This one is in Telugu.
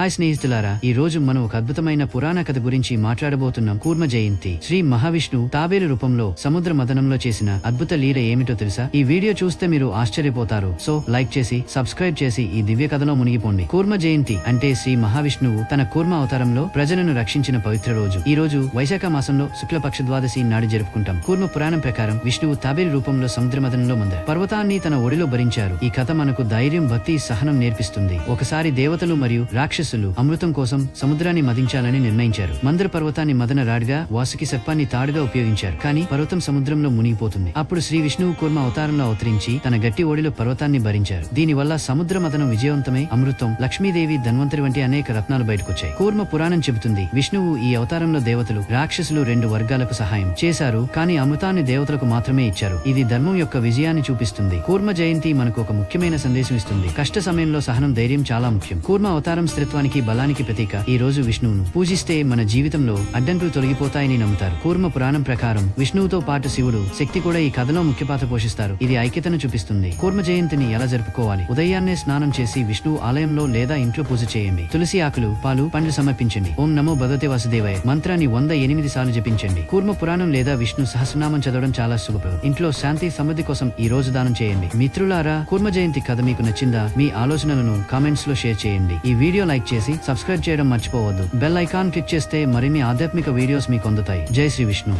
హాయ్ స్నేహితులారా ఈ రోజు మనం ఒక అద్భుతమైన పురాణ కథ గురించి మాట్లాడబోతున్నాం. కూర్మ జయంతి. శ్రీ మహావిష్ణు తాబేలు రూపంలో సముద్ర మదనంలో చేసిన అద్భుత లీల ఏమిటో తెలుసా? ఈ వీడియో చూస్తే మీరు ఆశ్చర్యపోతారు. సో లైక్ చేసి సబ్స్క్రైబ్ చేసి ఈ దివ్య కథలో మునిగిపోండి. కూర్మ జయంతి అంటే శ్రీ మహావిష్ణువు తన కూర్మ అవతారంలో ప్రజలను రక్షించిన పవిత్ర రోజు. ఈ రోజు వైశాఖ మాసంలో శుక్లపక్ష ద్వాదశి నాడు జరుపుకుంటాం. కూర్మ పురాణం ప్రకారం విష్ణువు తాబేలు రూపంలో సముద్ర మదనంలో ముందారు. పర్వతాన్ని తన ఒడిలో భరించారు. ఈ కథ మనకు ధైర్యం భక్తి సహనం నేర్పిస్తుంది. ఒకసారి దేవతలు మరియు రాక్షసు రాక్షసులు అమృతం కోసం సముద్రాన్ని మదించాలని నిర్ణయించారు. మందర పర్వతాన్ని మదన రాడ్గా వాసుకి సర్పాన్ని తాడుగా ఉపయోగించారు. కానీ పర్వతం సముద్రంలో మునిగిపోతుంది. అప్పుడు శ్రీ విష్ణువు కూర్మ అవతారంలో అవతరించి తన గట్టి ఓడిలో పర్వతాన్ని భరించారు. దీనివల్ల సముద్ర మదనం విజయవంతమై అమృతం లక్ష్మీదేవి ధన్వంతరి వంటి అనేక రత్నాలు బయటకొచ్చాయి. కూర్మ పురాణం చెబుతుంది విష్ణువు ఈ అవతారంలో దేవతలు రాక్షసులు రెండు వర్గాలకు సహాయం చేశారు. కానీ అమృతాన్ని దేవతలకు మాత్రమే ఇచ్చారు. ఇది ధర్మం యొక్క విజయాన్ని చూపిస్తుంది. కూర్మ జయంతి మనకు ఒక ముఖ్యమైన సందేశం ఇస్తుంది. కష్ట సమయంలో సహనం ధైర్యం చాలా ముఖ్యం. కూర్మ అవతారం స్థిరత్వానికి బలానికి ప్రతీక. ఈ రోజు విష్ణువును పూజిస్తే మన జీవితంలో అడ్డంకులు తొలగిపోతాయని నమ్ముతారు. కూర్మ పురాణం ప్రకారం విష్ణువుతో పాటు శివుడు శక్తి కూడా ఈ కథలో ముఖ్య పాత్ర పోషిస్తారు. ఇది ఐక్యతను చూపిస్తుంది. కూర్మ జయంతిని ఎలా జరుపుకోవాలి? ఉదయాన్నే స్నానం చేసి విష్ణువు ఆలయంలో లేదా ఇంట్లో పూజ చేయండి. తులసి ఆకులు పాలు పండ్లు సమర్పించండి. ఓం నమో భగవతే వాసుదేవయ. మంత్రాన్ని వంద ఎనిమిది సార్లు జపించండి. కూర్మ పురాణం లేదా విష్ణు సహస్రనామం చదవడం చాలా శుభప్రదం. ఇంట్లో శాంతి సమృద్ధి కోసం ఈ రోజు దానం చేయండి. మిత్రులారా కూర్మ జయంతి కథ మీకు నచ్చిందా? మీ ఆలోచనలను కామెంట్స్లో షేర్ చేయండి. ఈ వీడియో లైక్ చేసి సబ్స్క్రైబ్ చేయడం మర్చిపోవద్దు. బెల్ ఐకాన్ క్లిక్ చేస్తే మరిన్ని ఆధ్యాత్మిక వీడియోస్ మీకు అందుతాయి. జై శ్రీ విష్ణు.